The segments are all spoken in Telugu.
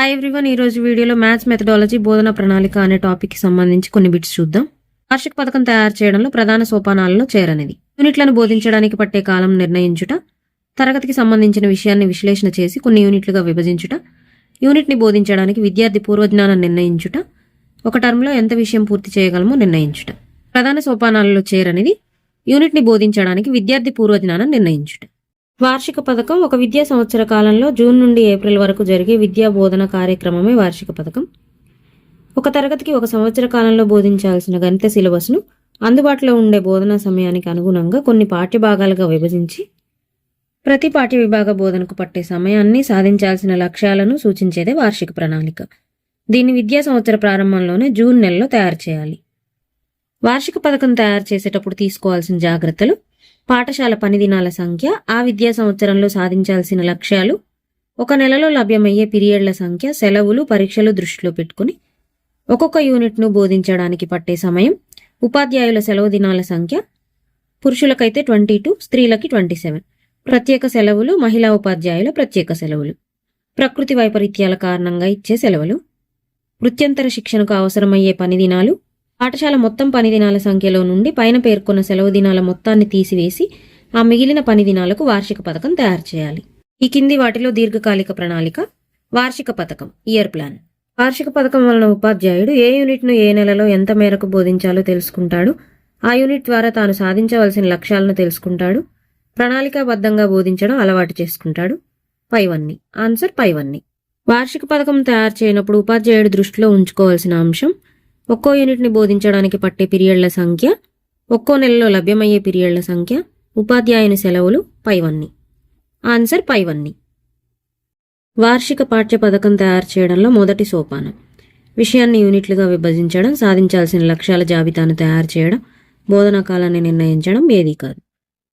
హాయ్ ఎవ్రీవన్ ఈ రోజు వీడియోలో మ్యాథ్స్ మెథడాలజీ బోధన ప్రణాళిక అనే టాపిక్కి సంబంధించి కొన్ని బిట్స్ చూద్దాం. వార్షిక పథకం తయారు చేయడంలో ప్రధాన సోపానాలలో చేరనిది. యూనిట్లను బోధించడానికి పట్టే కాలం నిర్ణయించుట తరగతికి సంబంధించిన విషయాన్ని విశ్లేషణ చేసి కొన్ని యూనిట్లుగా విభజించుట యూనిట్ని బోధించడానికి విద్యార్థి పూర్వజ్ఞానం నిర్ణయించుట ఒక టర్మ్లో ఎంత విషయం పూర్తి చేయగలమో నిర్ణయించుట. ప్రధాన సోపానాలలో చేరనిది యూనిట్ని బోధించడానికి విద్యార్థి పూర్వజ్ఞానం నిర్ణయించుట. వార్షిక పథకం ఒక విద్యా సంవత్సర కాలంలో జూన్ నుండి ఏప్రిల్ వరకు జరిగే విద్యా బోధన కార్యక్రమమే వార్షిక పథకం. ఒక తరగతికి ఒక సంవత్సర కాలంలో బోధించాల్సిన గణిత సిలబస్ను అందుబాటులో ఉండే బోధనా సమయానికి అనుగుణంగా కొన్ని పాఠ్యభాగాలుగా విభజించి ప్రతి పాఠ్య విభాగ బోధనకు పట్టే సమయాన్ని సాధించాల్సిన లక్ష్యాలను సూచించేదే వార్షిక ప్రణాళిక. దీన్ని విద్యా సంవత్సర ప్రారంభంలోనే జూన్ నెలలో తయారు చేయాలి. వార్షిక పథకం తయారు చేసేటప్పుడు తీసుకోవాల్సిన జాగ్రత్తలు పాఠశాల పని దినాల సంఖ్య ఆ విద్యా సంవత్సరంలో సాధించాల్సిన లక్ష్యాలు ఒక నెలలో లభ్యమయ్యే పీరియడ్ల సంఖ్య సెలవులు పరీక్షలు దృష్టిలో పెట్టుకుని ఒక్కొక్క యూనిట్ను బోధించడానికి పట్టే సమయం ఉపాధ్యాయుల సెలవు దినాల సంఖ్య పురుషులకైతే ట్వంటీ టూ స్త్రీలకి ట్వంటీ సెవెన్. ప్రత్యేక సెలవులు మహిళా ఉపాధ్యాయుల ప్రత్యేక సెలవులు. ప్రకృతి వైపరీత్యాల కారణంగా ఇచ్చే సెలవులు. వృత్యంతర శిక్షణకు అవసరమయ్యే పని దినాలు పాఠశాల మొత్తం పని దినాల సంఖ్యలో నుండి పైన పేర్కొన్న సెలవు దినాల మొత్తాన్ని తీసివేసి ఆ మిగిలిన పని దినాలకు వార్షిక పథకం తయారు చేయాలి. ఈ కింది వాటిలో దీర్ఘకాలిక ప్రణాళిక వార్షిక పథకం ఇయర్ ప్లాన్. వార్షిక పథకం వలన ఉపాధ్యాయుడు ఏ యూనిట్ను ఏ నెలలో ఎంత మేరకు బోధించాలో తెలుసుకుంటాడు. ఆ యూనిట్ ద్వారా తాను సాధించవలసిన లక్ష్యాలను తెలుసుకుంటాడు. ప్రణాళికాబద్ధంగా బోధించడం అలవాటు చేసుకుంటాడు. పైవన్నీ. ఆన్సర్ పైవన్నీ. వార్షిక పథకం తయారు చేయనప్పుడు ఉపాధ్యాయుడు దృష్టిలో ఉంచుకోవాల్సిన అంశం ఒక్కో యూనిట్ని బోధించడానికి పట్టే పీరియడ్ల సంఖ్య ఒక్కో నెలలో లభ్యమయ్యే పీరియడ్ల సంఖ్య ఉపాధ్యాయుని సెలవులు పైవన్నీ. ఆన్సర్ పైవన్నీ. వార్షిక పాఠ్య పథకం తయారు చేయడంలో మొదటి సోపానం. విషయాన్ని యూనిట్లుగా విభజించడం సాధించాల్సిన లక్ష్యాల జాబితాను తయారు చేయడం బోధనా కాలాన్ని నిర్ణయించడం ఏదీ కాదు.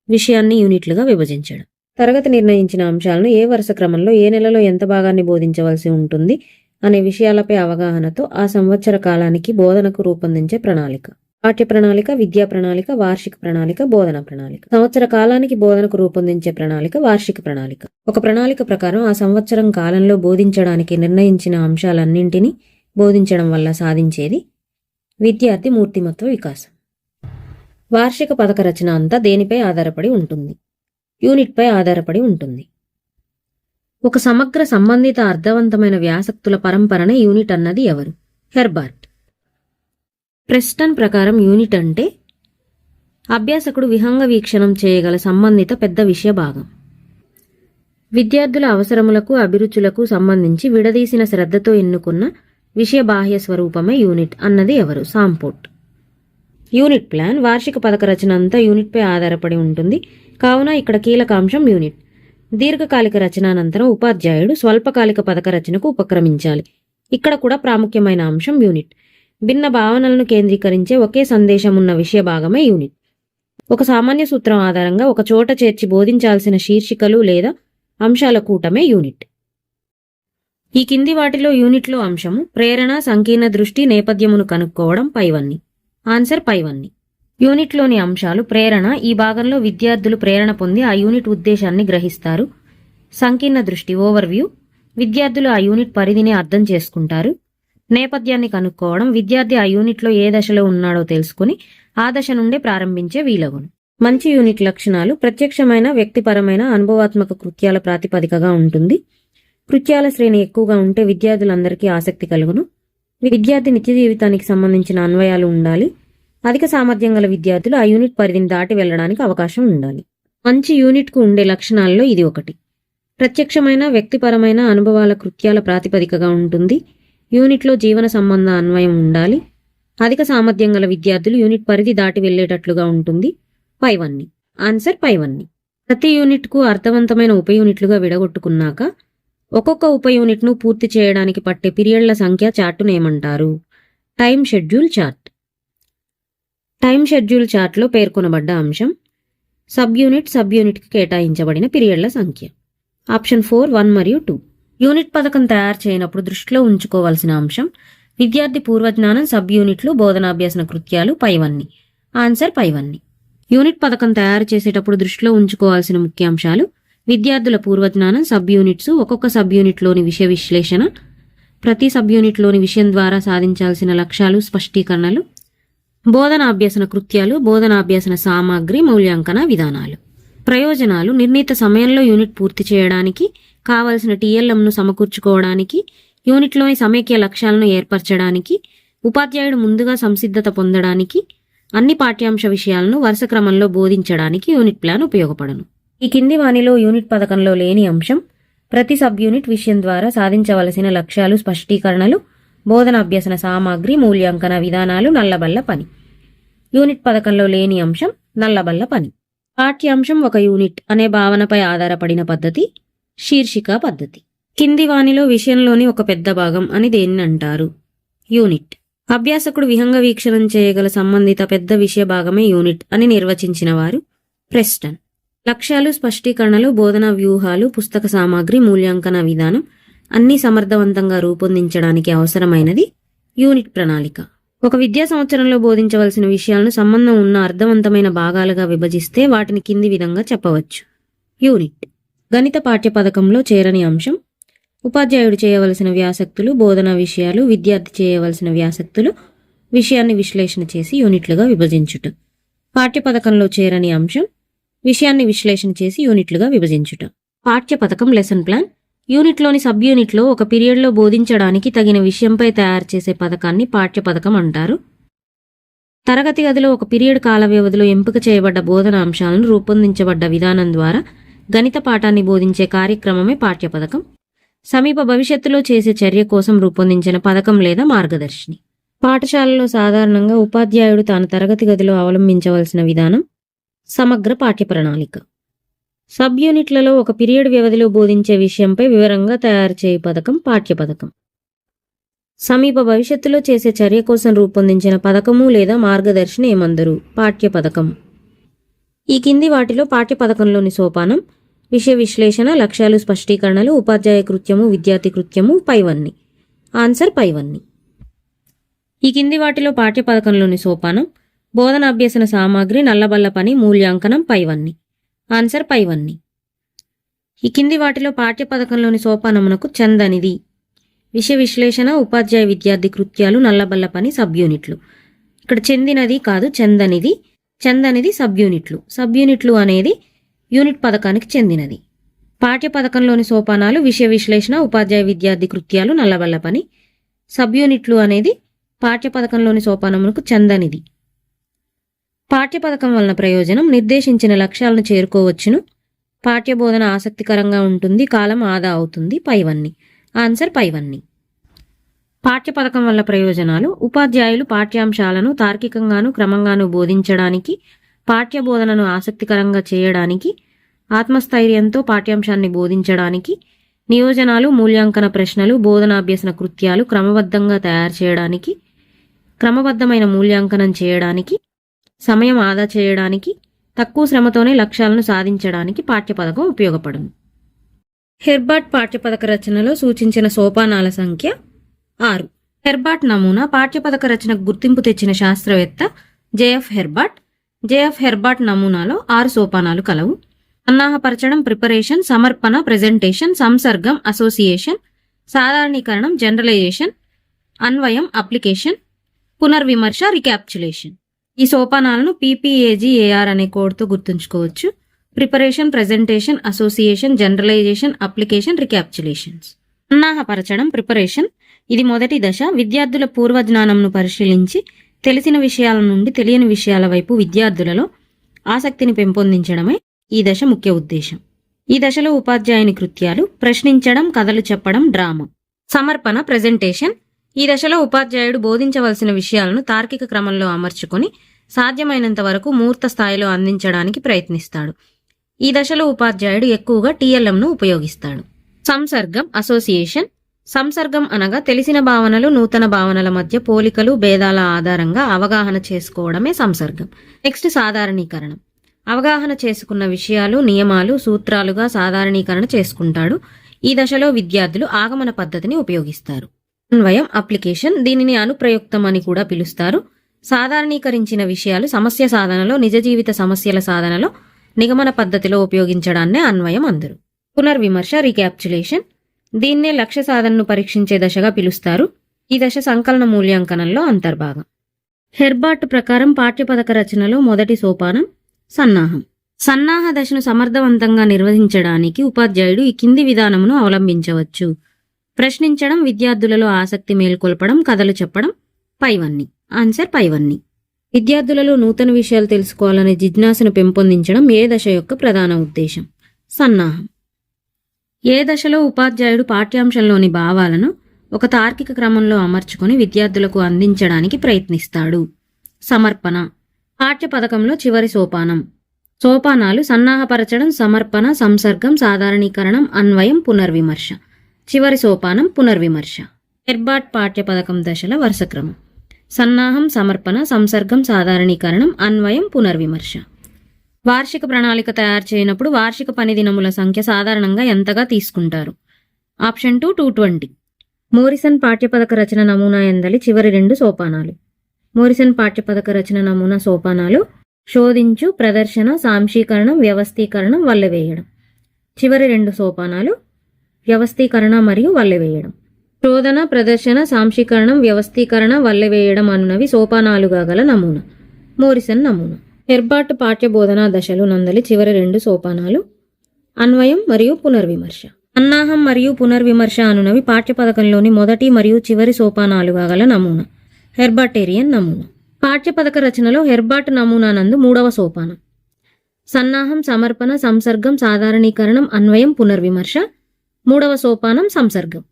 విషయాన్ని యూనిట్లుగా విభజించడం. తరగతి నిర్ణయించిన అంశాలను ఏ వరుస క్రమంలో ఏ నెలలో ఎంత భాగాన్ని బోధించవలసి ఉంటుంది అనే విషయాలపై అవగాహనతో ఆ సంవత్సర కాలానికి బోధనకు రూపొందించే ప్రణాళిక. పాఠ్య ప్రణాళిక విద్యా ప్రణాళిక వార్షిక ప్రణాళిక బోధన ప్రణాళిక. సంవత్సర కాలానికి బోధనకు రూపొందించే ప్రణాళిక వార్షిక ప్రణాళిక. ఒక ప్రణాళిక ప్రకారం ఆ సంవత్సరం కాలంలో బోధించడానికి నిర్ణయించిన అంశాలన్నింటినీ బోధించడం వల్ల సాధించేది విద్యార్థి మూర్తిమత్వ వికాసం. వార్షిక పథక రచన అంతా దేనిపై ఆధారపడి ఉంటుంది? యూనిట్పై ఆధారపడి ఉంటుంది. ఒక సమగ్ర సంబంధిత అర్థవంతమైన వ్యాసక్తుల పరంపరనే యూనిట్ అన్నది ఎవరు? హెర్బార్ట్. ప్రెస్టన్ ప్రకారం యూనిట్ అంటే అభ్యాసకుడు విహంగ వీక్షణం చేయగల సంబంధిత పెద్ద విషయ భాగం. విద్యార్థుల అవసరములకు అభిరుచులకు సంబంధించి విడదీసిన శ్రద్ధతో ఎన్నుకున్న విషయ బాహ్య స్వరూపమే యూనిట్ అన్నది ఎవరు? సాంపోర్ట్. యూనిట్ ప్లాన్ వార్షిక పథక రచన అంతా యూనిట్పై ఆధారపడి ఉంటుంది. కావున ఇక్కడ కీలక అంశం యూనిట్. దీర్ఘకాలిక రచనానంతరం ఉపాధ్యాయుడు స్వల్పకాలిక పథక రచనకు ఉపక్రమించాలి. ఇక్కడ కూడా ప్రాముఖ్యమైన అంశం యూనిట్. భిన్న భావనలను కేంద్రీకరించే ఒకే సందేశం ఉన్న విషయ భాగమే యూనిట్. ఒక సామాన్య సూత్రం ఆధారంగా ఒక చోట చేర్చి బోధించాల్సిన శీర్షికలు లేదా అంశాల కూటమే యూనిట్. ఈ కింది వాటిలో యూనిట్లో అంశము ప్రేరణ సంకీర్ణ దృష్టి నేపథ్యమును కనుక్కోవడం పైవన్నీ. ఆన్సర్ పైవన్నీ. యూనిట్లోని అంశాలు ప్రేరణ ఈ భాగంలో విద్యార్థులు ప్రేరణ పొంది ఆ యూనిట్ ఉద్దేశాన్ని గ్రహిస్తారు. సంకీర్ణ దృష్టి ఓవర్వ్యూ. విద్యార్థులు ఆ యూనిట్ పరిధిని అర్థం చేసుకుంటారు. నేపథ్యాన్ని కనుక్కోవడం విద్యార్థి ఆ యూనిట్లో ఏ దశలో ఉన్నాడో తెలుసుకుని ఆ దశ నుండే ప్రారంభించే వీలగును. మంచి యూనిట్ లక్షణాలు ప్రత్యక్షమైన వ్యక్తిపరమైన అనుభవాత్మక కృత్యాల ప్రాతిపదికగా ఉంటుంది. కృత్యాల శ్రేణి ఎక్కువగా ఉంటే విద్యార్థులందరికీ ఆసక్తి కలుగును. విద్యార్థి నిత్య జీవితానికి సంబంధించిన అన్వయాలు ఉండాలి. అధిక సామర్థ్యం గల విద్యార్థులు ఆ యూనిట్ పరిధిని దాటి వెళ్ళడానికి అవకాశం ఉండాలి. మంచి యూనిట్కు ఉండే లక్షణాల్లో ఇది ఒకటి. ప్రత్యక్షమైన వ్యక్తిపరమైన అనుభవాల కృత్యాల ప్రాతిపదికగా ఉంటుంది. యూనిట్లో జీవన సంబంధ అన్వయం ఉండాలి. అధిక సామర్థ్యం గల విద్యార్థులు యూనిట్ పరిధి దాటి వెళ్ళేటట్లుగా ఉంటుంది. పైవన్ని. ఆన్సర్ పైవన్ని. ప్రతి యూనిట్కు అర్థవంతమైన ఉప యూనిట్లుగా విడగొట్టుకున్నాక ఒక్కొక్క ఉప యూనిట్ను పూర్తి చేయడానికి పట్టే పీరియడ్ల సంఖ్య చార్టును ఏమంటారు? Time schedule chart. Time schedule చార్ట్లో పేర్కొనబడ్డ అంశం సబ్ యూనిట్ సబ్ యూనిట్కి కేటాయించబడిన పీరియడ్ల సంఖ్య. ఆప్షన్ ఫోర్ వన్ మరియు టూ. యూనిట్ పథకం తయారు చేయనప్పుడు దృష్టిలో ఉంచుకోవాల్సిన అంశం విద్యార్థి పూర్వజ్ఞానం సబ్ యూనిట్లు బోధనాభ్యాసన కృత్యాలు పైవన్నీ. ఆన్సర్ పైవన్నీ. యూనిట్ పథకం తయారు చేసేటప్పుడు దృష్టిలో ఉంచుకోవాల్సిన ముఖ్యాంశాలు విద్యార్థుల పూర్వజ్ఞానం సబ్ యూనిట్స్ ఒక్కొక్క సబ్ యూనిట్లోని విషయ విశ్లేషణ ప్రతి సబ్ యూనిట్లోని విషయం ద్వారా సాధించాల్సిన లక్ష్యాలు స్పష్టీకరణలు బోధనాభ్యసన కృత్యాలు బోధనాభ్యసన సామాగ్రి మూల్యాంకన విధానాలు. ప్రయోజనాలు నిర్ణీత సమయంలో యూనిట్ పూర్తి చేయడానికి కావలసిన టీఎల్ఎంను సమకూర్చుకోవడానికి యూనిట్లోని సమైక్య లక్ష్యాలను ఏర్పరచడానికి ఉపాధ్యాయుడు ముందుగా సంసిద్ధత పొందడానికి అన్ని పాఠ్యాంశ విషయాలను వరుస క్రమంలో బోధించడానికి యూనిట్ ప్లాన్ ఉపయోగపడను. ఈ కింది వాణిలో యూనిట్ పథకంలో లేని అంశం ప్రతి సబ్ యూనిట్ విషయం ద్వారా సాధించవలసిన లక్ష్యాలు స్పష్టీకరణలు బోధనాభ్యసన సామాగ్రి మూల్యాంకన విధానాలు నల్లబల్ల పని. యూనిట్ పథకంలో లేని అంశం నల్లబల్ల పని. పాఠ్యాంశం ఒక యూనిట్ అనే భావనపై ఆధారపడిన పద్ధతి శీర్షిక పద్ధతి. కింది వాణిలో విషయంలోని ఒక పెద్ద భాగం అని దేన్ని అంటారు? యూనిట్. అభ్యాసకుడు విహంగ వీక్షణం చేయగల సంబంధిత పెద్ద విషయ భాగమే యూనిట్ అని నిర్వచించిన వారు ప్రెస్టన్. లక్ష్యాలు స్పష్టీకరణలు బోధనా వ్యూహాలు పుస్తక సామాగ్రి మూల్యాంకన విధానం అన్ని సమర్థవంతంగా రూపొందించడానికి అవసరమైనది యూనిట్ ప్రణాళిక. ఒక విద్యా సంవత్సరంలో బోధించవలసిన విషయాలను సంబంధం ఉన్న అర్థవంతమైన భాగాలుగా విభజిస్తే వాటిని కింది విధంగా చెప్పవచ్చు. యూనిట్. గణిత పాఠ్య పథకంలో చేరని అంశం. ఉపాధ్యాయుడు చేయవలసిన వ్యాసక్తులు బోధనా విషయాలు విద్యార్థి చేయవలసిన వ్యాసక్తులు విషయాన్ని విశ్లేషణ చేసి యూనిట్లుగా విభజించుట. పాఠ్య పథకంలో చేరని అంశం. విషయాన్ని విశ్లేషణ చేసి యూనిట్లుగా విభజించుట. పాఠ్య పథకం లెసన్ ప్లాన్. యూనిట్లోని సబ్ యూనిట్లో ఒక పీరియడ్లో బోధించడానికి తగిన విషయంపై తయారు చేసే పథకాన్ని పాఠ్య పథకం అంటారు. తరగతి గదిలో ఒక పీరియడ్ కాల వ్యవధిలో ఎంపిక చేయబడ్డ బోధన అంశాలను రూపొందించబడ్డ విధానం ద్వారా గణిత పాఠాన్ని బోధించే కార్యక్రమమే పాఠ్య పథకం సమీప భవిష్యత్తులో చేసే చర్య కోసం రూపొందించిన పథకం లేదా మార్గదర్శిని. పాఠశాలలో సాధారణంగా ఉపాధ్యాయుడు తాను తరగతి గదిలో అవలంబించవలసిన విధానం సమగ్ర పాఠ్య ప్రణాళిక సబ్ యూనిట్లలో ఒక పీరియడ్ వ్యవధిలో బోధించే విషయంపై వివరంగా తయారు చేయు పథకం పాఠ్య పథకం. సమీప భవిష్యత్తులో చేసే చర్య కోసం రూపొందించిన పథకము లేదా మార్గదర్శన ఏమందరు? పాఠ్య పథకం. ఈ కింది వాటిలో పాఠ్య పథకంలోని సోపానం విషయ విశ్లేషణ లక్ష్యాలు స్పష్టీకరణలు ఉపాధ్యాయ కృత్యము విద్యార్థి కృత్యము పైవన్నీ. ఆన్సర్ పైవన్నీ. ఈ కింది వాటిలో పాఠ్య పథకంలోని సోపానం బోధన అభ్యసన సామాగ్రి నల్లబల్ల పని మూల్యాంకనం పైవన్నీ. ఆన్సర్ పైవన్నీ. ఈ కింది వాటిలో పాఠ్య పథకంలోని సోపానమునకు చందనిది. విషయ విశ్లేషణ ఉపాధ్యాయ విద్యార్థి కృత్యాలు నల్లబల్ల పని సబ్ యూనిట్లు ఇక్కడ చెందినది కాదు చందనిది. చందనిది సబ్ యూనిట్లు సబ్ యూనిట్లు అనేది యూనిట్ పథకానికి చెందినది. పాఠ్య పథకంలోని సోపానాలు విషయ విశ్లేషణ ఉపాధ్యాయ విద్యార్థి కృత్యాలు నల్లబల్ల పని సబ్ యూనిట్లు అనేది పాఠ్య పథకంలోని సోపానమునకు చందనిది. పాఠ్య పథకం వలన ప్రయోజనం నిర్దేశించిన లక్ష్యాలను చేరుకోవచ్చును. పాఠ్య బోధన ఆసక్తికరంగా ఉంటుంది కాలం ఆదా అవుతుంది. పైవన్నీ. ఆన్సర్ పైవన్నీ. పాఠ్య పథకం వల్ల ప్రయోజనాలు ఉపాధ్యాయులు పాఠ్యాంశాలను తార్కికంగాను క్రమంగాను బోధించడానికి పాఠ్య బోధనను ఆసక్తికరంగా చేయడానికి ఆత్మస్థైర్యంతో పాఠ్యాంశాన్ని బోధించడానికి నియోజనాలు మూల్యాంకన ప్రశ్నలు బోధనాభ్యసన కృత్యాలు క్రమబద్ధంగా తయారు చేయడానికి క్రమబద్ధమైన మూల్యాంకనం చేయడానికి సమయం ఆదా చేయడానికి తక్కువ శ్రమతోనే లక్ష్యాలను సాధించడానికి పాఠ్యపథకం ఉపయోగపడును. హెర్బర్ట్ పాఠ్యపథక రచనలో సూచించిన సోపానాల సంఖ్య ఆరు. హెర్బర్ట్ నమూనా పాఠ్యపథక రచనకు గుర్తింపు తెచ్చిన శాస్త్రవేత్త జేఎఫ్ హెర్బర్ట్. జేఎఫ్ హెర్బర్ట్ నమూనాలో ఆరు సోపానాలు కలవు. అన్నాహపరచడం ప్రిపరేషన్ సమర్పణ ప్రెజెంటేషన్ సంసర్గం అసోసియేషన్ సాధారణీకరణం జనరలైజేషన్ అన్వయం అప్లికేషన్ పునర్విమర్శ రికాప్చులేషన్ ఈ సోపానాలను పీపీఏజీఏఆర్ అనే కోడ్తో గుర్తుంచుకోవచ్చు. Preparation presentation association generalisation application recapitulations అన్నాహపరచడం preparation. ఇది మొదటి దశ. విద్యార్థుల పూర్వ జ్ఞానంను పరిశీలించి తెలిసిన విషయాల నుండి తెలియని విషయాల వైపు విద్యార్థులలో ఆసక్తిని పెంపొందించడమే ఈ దశ ముఖ్య ఉద్దేశం. ఈ దశలో ఉపాధ్యాయుని కృత్యాలు ప్రశ్నించడం కథలు చెప్పడం డ్రామా. సమర్పణ ప్రెజెంటేషన్. ఈ దశలో ఉపాధ్యాయుడు బోధించవలసిన విషయాలను తార్కిక క్రమంలో అమర్చుకొని సాధ్యమైనంత వరకు మూర్త స్థాయిలో అందించడానికి ప్రయత్నిస్తాడు. ఈ దశలో ఉపాధ్యాయుడు ఎక్కువగా టీఎల్ఎంను ఉపయోగిస్తాడు. సంసర్గం అసోసియేషన్ సంసర్గం అనగా తెలిసిన భావనలు నూతన భావనల మధ్య పోలికలు భేదాల ఆధారంగా అవగాహన చేసుకోవడమే సంసర్గం. నెక్స్ట్ సాధారణీకరణం. అవగాహన చేసుకున్న విషయాలు నియమాలు సూత్రాలుగా సాధారణీకరణ చేసుకుంటాడు. ఈ దశలో విద్యార్థులు ఆగమన పద్ధతిని ఉపయోగిస్తారు. అన్వయం అప్లికేషన్. దీనిని అనుప్రయుక్తం అని కూడా పిలుస్తారు. సాధారణీకరించిన విషయాలు సమస్య సాధనలో నిజ జీవిత సమస్యల సాధనలో నిగమన పద్ధతిలో ఉపయోగించడాన్నే అన్వయం అందరు. పునర్విమర్శ రీక్యాప్చులేషన్. దీన్నే లక్ష్య సాధనను పరీక్షించే దశగా పిలుస్తారు. ఈ దశ సంకలన మూల్యాంకనంలో అంతర్భాగం. హెర్బార్ట్ ప్రకారం పాఠ్యపథక రచనలో మొదటి సోపానం సన్నాహం. సన్నాహ దశను సమర్థవంతంగా నిర్వహించడానికి ఉపాధ్యాయుడు ఈ కింది విధానమును అవలంబించవచ్చు. ప్రశ్నించడం విద్యార్థులలో ఆసక్తి మేల్కొల్పడం కథలు చెప్పడం పైవన్నీ. ఆన్సర్ పైవన్నీ. విద్యార్థులలో నూతన విషయాలు తెలుసుకోవాలనే జిజ్ఞాసను పెంపొందించడం ఏ దశ యొక్క ప్రధాన ఉద్దేశం? సన్నాహం. ఏ దశలో ఉపాధ్యాయుడు పాఠ్యాంశంలోని భావాలను ఒక తార్కిక క్రమంలో అమర్చుకొని విద్యార్థులకు అందించడానికి ప్రయత్నిస్తాడు? సమర్పణ. పాఠ్య పథకంలో చివరి సోపానం. సోపానాలు సన్నాహపరచడం సమర్పణ సంసర్గం సాధారణీకరణం అన్వయం పునర్విమర్శ. చివరి సోపానం పునర్విమర్శ. ఎర్బాట్ పాఠ్య పథకం దశల వరుసక్రమం. సన్నాహం సమర్పణ సంసర్గం సాధారణీకరణం అన్వయం పునర్విమర్శ. వార్షిక ప్రణాళిక తయారు చేయనప్పుడు వార్షిక పని దినముల సంఖ్య సాధారణంగా ఎంతగా తీసుకుంటారు? Option two two twenty. Morrison పాఠ్యపథక రచన నమూనా ఎందలి చివరి రెండు సోపానాలు. మోరిసన్ పాఠ్యపథక రచన నమూనా సోపానాలు శోధించు ప్రదర్శన సాంశీకరణం వ్యవస్థీకరణం వల్లెవేయడం చివరి రెండు సోపానాలు వ్యవస్థీకరణ మరియు వల్లెవేయడం. శోధన ప్రదర్శన సాంశీకరణం వ్యవస్థీకరణ వల్లెవేయడం అనునవి సోపానాలుగా గల నమూనా. మోరిసన్ నమూనా. హెర్బార్ట్ పాఠ్యబోధనా దశలు నందలి చివరి రెండు సోపానాలు అన్వయం మరియు పునర్విమర్శ. అన్నాహం మరియు పునర్విమర్శ అనునవి పాఠ్యపథకంలోని మొదటి మరియు చివరి సోపానాలుగా గల నమూనా. హెర్బాటేరియన్ నమూనా. పాఠ్యపథక రచనలో హెర్బాట్ నమూనా నందు మూడవ సోపానం. సన్నాహం సమర్పణ సంసర్గం సాధారణీకరణం అన్వయం పునర్విమర్శ మూడవ సోపానం సంసర్గం.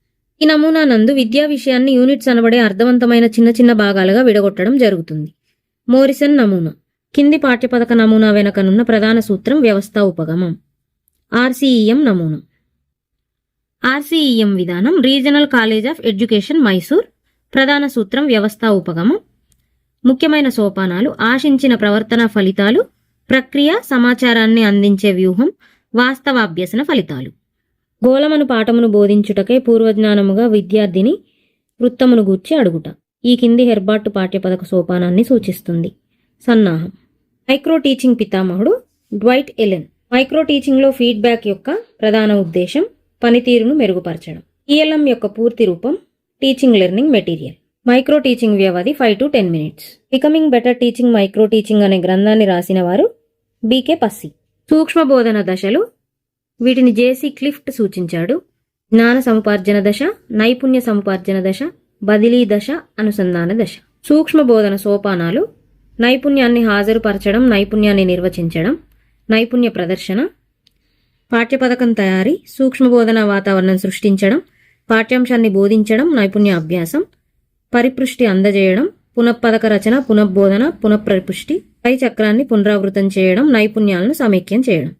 ఈ నమూనా నందు విద్యా విషయాన్ని యూనిట్స్ అనబడే అర్థవంతమైన చిన్న చిన్న భాగాలుగా విడగొట్టడం జరుగుతుంది. మోరిసన్ నమూనా. కింది పాఠ్యపథక నమూనా వెనకనున్న ప్రధాన సూత్రం వ్యవస్థ ఉపగమం. ఆర్సీఈఎం నమూనా. ఆర్సీఈఎం విధానం regional college of education Mysore. ప్రధాన సూత్రం వ్యవస్థ ఉపగమం. ముఖ్యమైన సోపానాలు ఆశించిన ప్రవర్తన ఫలితాలు ప్రక్రియ సమాచారాన్ని అందించే వ్యూహం వాస్తవాభ్యసన ఫలితాలు. గోళమను పాఠమును బోధించుటకై పూర్వజ్ఞానముగా విద్యార్థిని వృత్తమును గూర్చి అడుగుట. ఈ కింది హెర్బాట్ పాఠ్యపథక సోపానాన్ని సూచిస్తుంది. సన్నాహం. మైక్రో టీచింగ్ పితామహుడు డ్వైట్ ఎలెన్. మైక్రో టీచింగ్లో ఫీడ్బ్యాక్ యొక్క ప్రధాన ఉద్దేశం పనితీరును మెరుగుపరచడం. ఈఎల్ఎం యొక్క పూర్తి రూపం teaching learning material. Micro teaching వ్యవధి five to ten minutes. Becoming better teaching micro teaching అనే గ్రంథాన్ని రాసిన వారు బీకే పస్సి. సూక్ష్మ బోధన దశలు వీటిని జేసీ క్లిఫ్ట్ సూచించాడు. జ్ఞాన సముపార్జన దశ నైపుణ్య సముపార్జన దశ బదిలీ దశ అనుసంధాన దశ. సూక్ష్మ బోధన సోపానాలు నైపుణ్యాన్ని హాజరుపరచడం నైపుణ్యాన్ని నిర్వచించడం నైపుణ్య ప్రదర్శన పాఠ్యపథకం తయారీ సూక్ష్మ బోధన వాతావరణం సృష్టించడం పాఠ్యాంశాన్ని బోధించడం నైపుణ్య అభ్యాసం పరిపృష్టి అందజేయడం పునఃపథక రచన పునఃబోధన పునఃపరిపుష్టి పై చక్రాన్ని పునరావృతం చేయడం నైపుణ్యాలను సమైక్యం చేయడం.